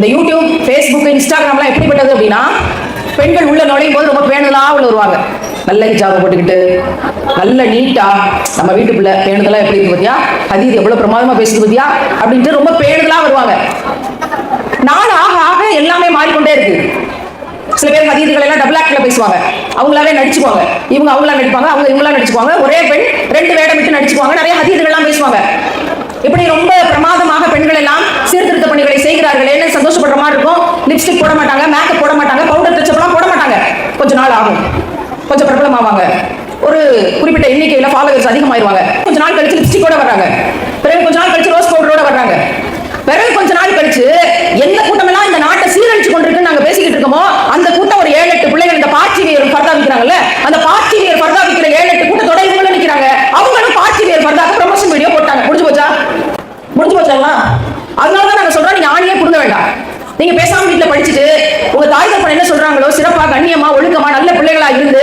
இந்த YouTube Facebook இன்ஸ்டாகிராம்லாம் எப்படிப்பட்டது அப்படின்னா பெண்கள் உள்ள நுழையும் போது ரொம்ப பேணுதலா உள்ள வருவாங்க. நல்ல ஹிஜாபை போட்டுக்கிட்டு நல்ல நீட்டா நம்ம வீட்டுக்குள்ள பேணுதலா எப்படி இருக்கு பத்தியா? ஹதீத் எவ்வளவு பிரமாதமா பேசுது பத்தியா? அப்படின்ட்டு ரொம்ப பேணுதலா வருவாங்க. நாள் ஆக ஆக எல்லாமே மாறிக்கொண்டே இருக்கு. சில பேர் ஹதீதுகள் எல்லாம் டபுள் ஆக்ட்ல பேசுவாங்க. அவங்களாவே நடிச்சுக்குவாங்க. இவங்க அவங்களா நடிப்பாங்க அவங்க இவங்களா நடிச்சுக்குவாங்க. ஒரே பெண் ரெண்டு வேடம் விட்டு நடிச்சுக்குவாங்க நிறைய ஹதீதுகள்லாம் பேசுவாங்க இப்படி ரொம்ப பிரமாதமாக பெண்கள் எல்லாம் சீர்திருத்த பணிகளை செய்கிறார்களேன்னு மாதிரி இருக்கும். லிப்ஸ்டிக் போட மாட்டாங்க மேக்கப் போட மாட்டாங்க பவுடர் டச்சப்லாம் போட மாட்டாங்க. கொஞ்ச நாள் ஆகும். கொஞ்சம் பிரபலம் ஆவாங்க ஒரு குறிப்பிட்ட எண்ணிக்கையில் ஃபாலோவர்ஸ் அதிகமாயிருவாங்க. கொஞ்ச நாள் கழிச்சு லிப்ஸ்டிக்கோட வர்றாங்க. பிறகு கொஞ்ச நாள் கழிச்சு ரோஸ் பவுடரோட வர்றாங்க. பிறகு கொஞ்ச நாள் கழிச்சு எந்த கூட்டமெல்லாம் இந்த நாட்டை சீரழிச்சு கொண்டிருக்கு நாங்க பேசிக்கிட்டு இருக்கோமோ அந்த கூட்டம் ஒரு ஏழு எட்டு பிள்ளைகள் இந்த பாட்சிவியர் பர்தா விற்கிறாங்கல்ல அந்த பாட்சிவியர் பர்தா விற்கிற ஏழு எட்டு கூட்டத்தோட இவங்களும் நிக்கிறாங்க. அவங்களும் பாட்சிவியர் பர்தாக்கு ப்ரொமோஷன் வீடியோ போட்டாங்க. முடிஞ்சு போச்சா? முடிஞ்சு போச்சாங்களா? அதனால தான் நாங்க சொல்றோம் நீங்க ஆணியே புடுங்க வேண்டாம். நீங்க பேசாம வீட்டுல படிச்சுட்டு உங்க தாய் தப்பன் என்ன சொல்றாங்களோ சிறப்பா கண்ணியமா ஒழுக்கமா நல்ல பிள்ளைகளா இருந்து